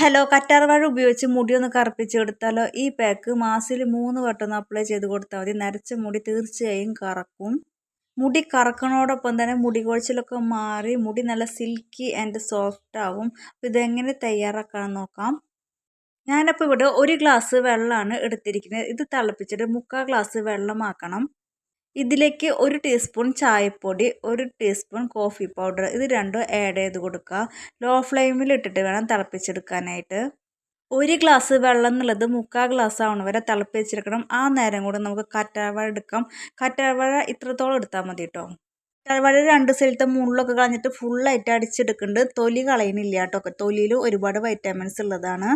Hello കറ്റാർ വാഴ ഉപയോഗിച്ച് മുടി ഒന്ന് കറുപ്പിച്ചെടുത്താലോ? ഈ പാക്ക് മാസത്തിൽ മൂന്ന് വട്ടം അപ്ലൈ ചെയ്ത് കൊടുത്താൽ മതി. നരച്ച മുടി തീർച്ചയായും കറക്കും. മുടി കറക്കണോടൊപ്പം തന്നെ മുടി കൊഴിച്ചിലൊക്കെ മാറി മുടി നല്ല സിൽക്കി ആൻഡ് സോഫ്റ്റ് ആവും. അപ്പോൾ ഇതെങ്ങനെ തയ്യാറാക്കാൻ നോക്കാം. ഞാനപ്പോൾ ഇവിടെ ഒരു ഗ്ലാസ് വെള്ളമാണ് എടുത്തിരിക്കുന്നത്. ഇത് തിളപ്പിച്ചിട്ട് മുക്കാൽ ഗ്ലാസ് വെള്ളമാക്കണം. ഇതിലേക്ക് ഒരു ടീസ്പൂൺ ചായപ്പൊടി ഒരു ടീസ്പൂൺ കോഫി പൗഡർ ഇത് രണ്ടും ആഡ് ചെയ്ത് കൊടുക്കുക. ലോ ഫ്ലെയിമിൽ ഇട്ടിട്ട് വേണം തിളപ്പിച്ചെടുക്കാനായിട്ട്. ഒരു ഗ്ലാസ് വെള്ളം എന്നുള്ളത് മുക്കാൽ ഗ്ലാസ് ആവണ. വരെ തിളപ്പിച്ചെടുക്കണം. ആ നേരം കൂടെ നമുക്ക് കറ്റാർവാഴ എടുക്കാം. കറ്റാർവാഴ ഇത്രത്തോളം എടുത്താൽ മതി കേട്ടോ കറ്റാർവാഴ രണ്ട് സ്ഥലത്തെ മുള്ളൊക്കെ കളഞ്ഞിട്ട് ഫുള്ളായിട്ട് അടിച്ചെടുക്കുന്നുണ്ട്. തൊലി കളയുന്നില്ല കേട്ടോ തൊലിയിൽ ഒരുപാട് വൈറ്റമിൻസ് ഉള്ളതാണ്.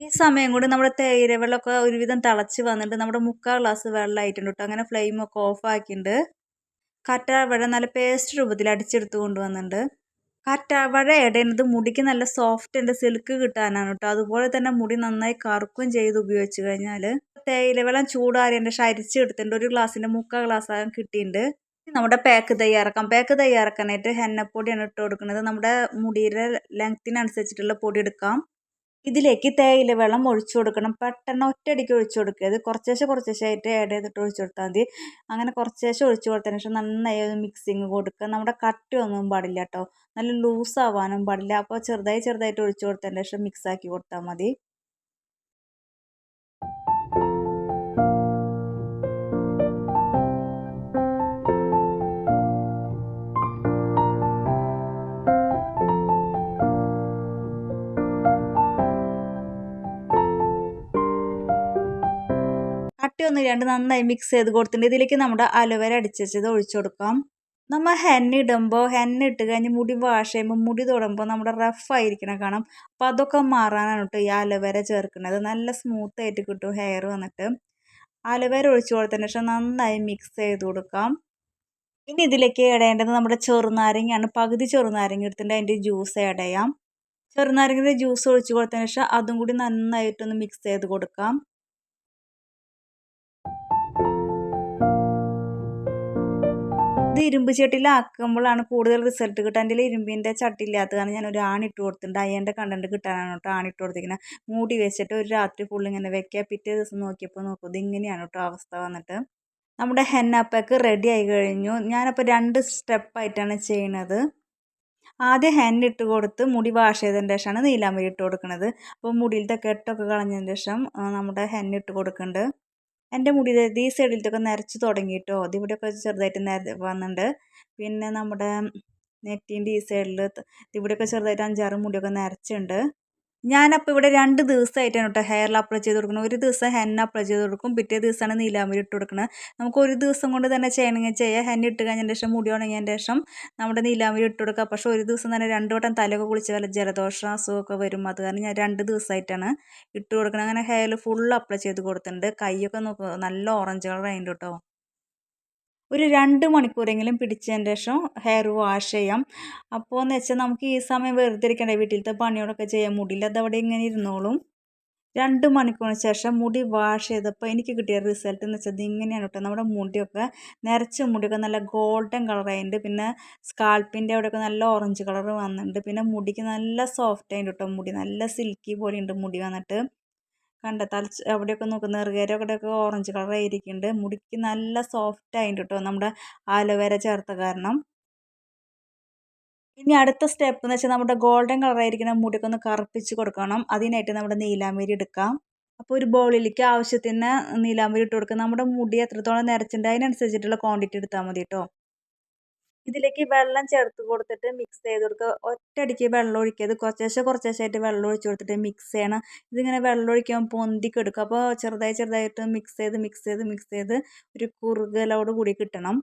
ഈ സമയം കൊണ്ട് നമ്മുടെ തേയില വെള്ളമൊക്കെ ഒരുവിധം തിളച്ച് വന്നിട്ട് നമ്മുടെ മുക്കാൽ ഗ്ലാസ് വെള്ളമായിട്ടുണ്ട് കേട്ടോ. അങ്ങനെ ഫ്ലെയിമൊക്കെ ഓഫ് ആക്കിയിട്ടുണ്ട്. കറ്റാവഴ നല്ല പേസ്റ്റ് രൂപത്തിൽ അടിച്ചെടുത്ത് കൊണ്ടുവന്നിട്ടുണ്ട്. കറ്റാവഴ ഇടേണ്ടത് മുടിക്ക് നല്ല സോഫ്റ്റ് ഉണ്ട്. സിൽക്ക് കിട്ടാനാണ് കേട്ടോ. അതുപോലെ തന്നെ മുടി നന്നായി കറുക്കും ചെയ്ത് ഉപയോഗിച്ച് കഴിഞ്ഞാൽ തേയില വെള്ളം ചൂടാറിയതിന്റെ ശരിച്ച് എടുത്തിട്ടുണ്ട് ഒരു ഗ്ലാസ്സിന്റെ മുക്കാൽ ഗ്ലാസ് ആകാൻ കിട്ടിയിട്ടുണ്ട്. നമ്മുടെ പാക്ക് തയ്യാറാക്കാം. പാക്ക് തയ്യാറാക്കാനായിട്ട് ഹെന്നപ്പൊടിയാണ് ഇട്ട് കൊടുക്കുന്നത്. നമ്മുടെ മുടിയുടെ ലെങ്ത്തിനനുസരിച്ചിട്ടുള്ള പൊടി എടുക്കാം. ഇതിലേക്ക് തേയില വെള്ളം ഒഴിച്ചു കൊടുക്കണം. പെട്ടെന്ന് ഒറ്റയടിക്ക് ഒഴിച്ചു കൊടുക്കരുത് കുറച്ചേശ്ശെ കുറച്ചേശ്ശായിട്ട് ആഡ് ചെയ്തിട്ട് ഒഴിച്ചു കൊടുത്താൽ മതി. അങ്ങനെ കുറച്ചേശ്ശെ ഒഴിച്ചു കൊടുത്തതിന് ശേഷം നന്നായി ഒന്ന് മിക്സിങ് കൊടുക്കുക. നമ്മുടെ കട്ടിയൊന്നും പാടില്ല കേട്ടോ. നല്ല ലൂസ് ആവാനും പാടില്ല. അപ്പോൾ ചെറുതായി ചെറുതായിട്ട് ഒഴിച്ചു കൊടുത്തതിന് ശേഷം മിക്സാക്കി കൊടുത്താൽ മതി. കട്ടിയൊന്നും രണ്ട് നന്നായി മിക്സ് ചെയ്ത് കൊടുത്തിട്ടുണ്ട്. ഇതിലേക്ക് നമ്മുടെ അലോവേര അടിച്ചത് ഒഴിച്ചു കൊടുക്കാം. നമ്മൾ ഹെന്ന ഇടുമ്പോൾ ഹെന്ന ഇട്ട് കഴിഞ്ഞ് മുടി വാഷ് ചെയ്യുമ്പോൾ മുടി തൊടുമ്പോൾ നമ്മുടെ റഫ് ആയിരിക്കണം കാണാം. അപ്പോൾ അതൊക്കെ മാറാനാണ് കേട്ടോ ഈ അലോവേര ചേർക്കുന്നത്. നല്ല സ്മൂത്ത് ആയിട്ട് കിട്ടും ഹെയർ വന്നിട്ട്. അലോവേര ഒഴിച്ചു കൊടുത്തതിന് ശേഷം നന്നായി മിക്സ് ചെയ്ത് കൊടുക്കാം. ഇനി ഇതിലേക്ക് ഇടേണ്ടത് നമ്മുടെ ചെറുനാരങ്ങയാണ്. പകുതി ചെറുനാരങ്ങ എടുത്തിട്ട് അതിന്റെ ജ്യൂസ് ഇടയാം ചെറുനാരങ്ങയുടെ ജ്യൂസ് ഒഴിച്ചു കൊടുത്തതിന് ശേഷം അതും കൂടി നന്നായിട്ടൊന്ന് മിക്സ് ചെയ്ത് കൊടുക്കാം. ഇത് ഇരുമ്പ് ചട്ടിയിലാക്കുമ്പോഴാണ് കൂടുതൽ റിസൾട്ട് കിട്ടുക. എന്റെ ഇരുമ്പിന്റെ ചട്ടി ഇല്ലാത്ത കാരണം ഞാൻ ഒരു ആണിട്ട് കൊടുത്തിട്ടുണ്ട്. അയ്യന്റെ കണ്ടന്റ് കിട്ടാനാണ് കേട്ടോ ആണിട്ട് കൊടുത്തിരിക്കുന്നത്. മൂടി വെച്ചിട്ട് ഒരു രാത്രി ഫുൾ ഇങ്ങനെ വെക്കുക പിറ്റേ ദിവസം നോക്കിയപ്പോൾ നോക്കും ഇങ്ങനെയാണ് കേട്ടോ അവസ്ഥ വന്നിട്ട്. നമ്മുടെ ഹെന്നപ്പക്ക് റെഡി ആയി കഴിഞ്ഞു. ഞാനപ്പോൾ രണ്ട് സ്റ്റെപ്പായിട്ടാണ് ചെയ്യുന്നത് ആദ്യം ഹെൻ ഇട്ട് കൊടുത്ത് മുടി വാഷ് ചെയ്തതിന് ശേഷമാണ് നീലാമ്പരി ഇട്ട് കൊടുക്കുന്നത് അപ്പോൾ മുടിയിലത്തെ കെട്ടൊക്കെ കളഞ്ഞതിന് ശേഷം നമ്മുടെ ഹെൻ ഇട്ട് കൊടുക്കുന്നുണ്ട് എന്റെ മുടി ഈ സൈഡിലത്തൊക്കെ നരച്ച് തുടങ്ങി കേട്ടോ ഇതിവിടെയൊക്കെ ചെറുതായിട്ട് നര വന്നിട്ടുണ്ട് പിന്നെ നമ്മുടെ നെറ്റീന്റെ ഈ സൈഡിൽ ഇവിടെയൊക്കെ ചെറുതായിട്ട് അഞ്ചാറ് മുടിയൊക്കെ നരച്ചുണ്ട്. ഞാനപ്പോൾ ഇവിടെ രണ്ട് ദിവസമായിട്ടാണ് കേട്ടോ ഹെയറിൽ അപ്ലൈ ചെയ്ത് കൊടുക്കുന്നത്. ഒരു ദിവസം ഹെന്ന അപ്ലൈ ചെയ്ത് കൊടുക്കും. പിറ്റേ ദിവസമാണ് നീലാമ്പരി ഇട്ട് കൊടുക്കുന്നത്. നമുക്ക് ഒരു ദിവസം കൊണ്ട് തന്നെ ചെയ്യണമെങ്കിൽ ചെയ്യാം. ഹെന്ന ഇട്ട് കഴിഞ്ഞതിന് ശേഷം മുടി ഉണങ്ങിയതിന് ശേഷം നമ്മുടെ നീലാമ്പരി ഇട്ട് കൊടുക്കുക. പക്ഷേ ഒരു ദിവസം തന്നെ രണ്ട് വട്ടം തലയൊക്കെ കുളിച്ച് വല്ല ജലദോഷം അസുഖമൊക്കെ വരും. അത് കാരണം ഞാൻ രണ്ട് ദിവസമായിട്ടാണ് ഇട്ട് കൊടുക്കുന്നത്. അങ്ങനെ ഹെയറിൽ ഫുൾ അപ്ലൈ ചെയ്ത് കൊടുത്തിട്ടുണ്ട്. കൈയൊക്കെ നോക്കുക നല്ല ഓറഞ്ച് കളർ ആയിട്ടുണ്ട് കേട്ടോ ഒരു രണ്ട് മണിക്കൂറെങ്കിലും പിടിച്ചതിന് ശേഷം ഹെയർ വാഷ് ചെയ്യാം. അപ്പോൾ എന്ന് വെച്ചാൽ നമുക്ക് ഈ സമയം വെറുതെ ഇരിക്കണ്ടേ വീട്ടിലത്തെ പണികളൊക്കെ ചെയ്യാൻ മുടിയില്ല. അതവിടെ ഇങ്ങനെ ഇരുന്നോളും. രണ്ട് മണിക്കൂറിന് ശേഷം മുടി വാഷ് ചെയ്തപ്പോൾ എനിക്ക് കിട്ടിയ റിസൾട്ട് എന്ന് വെച്ചാൽ ഇങ്ങനെയാണ് കേട്ടോ. നമ്മുടെ മുടിയൊക്കെ നിറച്ച മുടിയൊക്കെ നല്ല ഗോൾഡൻ കളറായിട്ടുണ്ട് പിന്നെ സ്കാൾപ്പിന്റെ അവിടെയൊക്കെ നല്ല ഓറഞ്ച് കളർ വന്നിട്ടുണ്ട് പിന്നെ മുടിക്ക് നല്ല സോഫ്റ്റ് ആയിട്ട് കേട്ടോ. മുടി നല്ല സിൽക്കി പോലെയുണ്ട് മുടി വന്നിട്ട്. കണ്ട തലച്ച് അവിടെയൊക്കെ നോക്ക് നെറുകേര അവിടെയൊക്കെ ഓറഞ്ച് കളർ ആയിരിക്കുന്നുണ്ട് മുടിക്ക് നല്ല സോഫ്റ്റ് ആയിട്ട് കേട്ടോ നമ്മുടെ ആലോവേര ചേർത്ത കാരണം. ഇനി അടുത്ത സ്റ്റെപ്പ് എന്ന് വെച്ചാൽ നമ്മുടെ ഗോൾഡൻ കളറായിരിക്കുന്ന മുടിയൊക്കെ ഒന്ന് കറുപ്പിച്ച് കൊടുക്കണം. അതിനായിട്ട് നമ്മുടെ നീലാമ്പരി എടുക്കാം. അപ്പോൾ ഒരു ബോളിലേക്ക് ആവശ്യത്തിന് നീലാമ്പരി ഇട്ട് കൊടുക്കുക നമ്മുടെ മുടി എത്രത്തോളം നിറച്ചിട്ടുണ്ട് അതിനനുസരിച്ചിട്ടുള്ള ക്വാണ്ടിറ്റി എടുത്താൽ മതി കേട്ടോ ഇതിലേക്ക് വെള്ളം ചേർത്ത് കൊടുത്തിട്ട് മിക്സ് ചെയ്ത് കൊടുക്കുക. ഒറ്റയടിക്ക് വെള്ളം ഒഴിക്കരുത്. കുറച്ചേശ്ശെ കുറച്ചേശ്ശായിട്ട് വെള്ളം ഒഴിച്ച് കൊടുത്തിട്ട് മിക്സ് ചെയ്യണം. ഇതിങ്ങനെ വെള്ളം ഒഴിക്കുമ്പോൾ പൊന്തിക്ക് എടുക്കുക. അപ്പോൾ ചെറുതായി ചെറുതായിട്ട് മിക്സ് ചെയ്ത് മിക്സ് ചെയ്ത് മിക്സ് ചെയ്ത് ഒരു കുറുകലോട് കൂടി കിട്ടണം.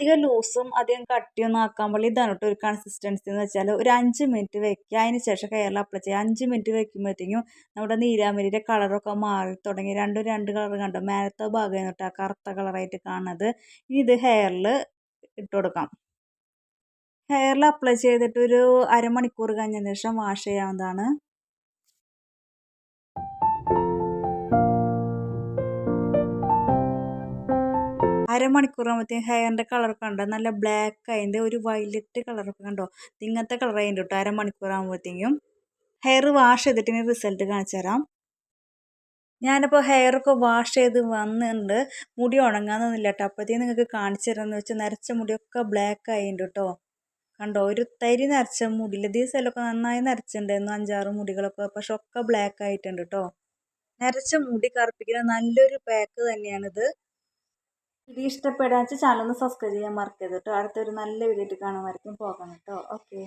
അധികം ലൂസും അധികം കട്ടിയൊന്നും ആക്കാൻ പാടില്ല. ഇതാണ് കേട്ടോ ഒരു കൺസിസ്റ്റൻസി എന്ന് വെച്ചാൽ ഒരു അഞ്ച് മിനിറ്റ് വെക്കുക. അതിന് ശേഷം കയറിൽ അപ്ലൈ ചെയ്യുക. അഞ്ച് മിനിറ്റ് വെക്കുമ്പോഴത്തേക്കും നമ്മുടെ നീരാമരിയുടെ കളറൊക്കെ മാറി തുടങ്ങി. രണ്ടും രണ്ട് കളർ കണ്ടു? മേലത്തെ ഭാഗം എന്നിട്ട് ആ കറുത്ത കളറായിട്ട് കാണുന്നത്. ഇനി ഇത് ഹെയറിൽ ഇട്ട് കൊടുക്കാം. ഹെയറിൽ അപ്ലൈ ചെയ്തിട്ട് ഒരു അരമണിക്കൂർ കഴിഞ്ഞതിന് ശേഷം വാഷ് ചെയ്യാവുന്നതാണ്. അരമണിക്കൂറാകുമ്പോഴത്തേക്കും ഹെയറിന്റെ കളറൊക്കെ കണ്ടോ? നല്ല ബ്ലാക്ക് അതിന്റെ ഒരു വയലറ്റ് കളറൊക്കെ കണ്ടോ? ഇങ്ങനത്തെ കളർ അതിന്റെ കേട്ടോ അരമണിക്കൂറാകുമ്പോഴത്തേക്കും ഹെയർ വാഷ് ചെയ്തിട്ട് റിസൾട്ട് കാണിച്ചു തരാം. ഞാനിപ്പോൾ ഹെയറൊക്കെ വാഷ് ചെയ്ത് വന്നിട്ടുണ്ട് മുടി ഉണങ്ങാൻ നിന്നില്ല കേട്ടോ അപ്പോഴത്തേക്കും നിങ്ങൾക്ക് കാണിച്ചു തരാമെന്ന് വെച്ചാൽ നരച്ച മുടിയൊക്കെ ബ്ലാക്ക് ആയിട്ടുണ്ട് കേട്ടോ കണ്ടോ? ഒരു തരി നരച്ച മുടിയില്ല. ദിവസമല്ലൊക്കെ നന്നായി നരച്ചിട്ടുണ്ടായിരുന്നു അഞ്ചാറ് മുടികളൊക്കെ. പക്ഷെ ഒക്കെ ബ്ലാക്ക് ആയിട്ടുണ്ട് കേട്ടോ നരച്ച മുടി കറുപ്പിക്കുന്ന നല്ലൊരു പാക്ക് തന്നെയാണിത്. വീഡിയോ ഇഷ്ടപ്പെടാച്ച ചാനൽ ഒന്ന് സബ്സ്ക്രൈബ് ചെയ്യാൻ മറക്കരുത് കേട്ടോ അടുത്തൊരു നല്ല വീഡിയോ ആയിട്ട് കാണുമായിരിക്കും. പോകണം കേട്ടോ ഓക്കെ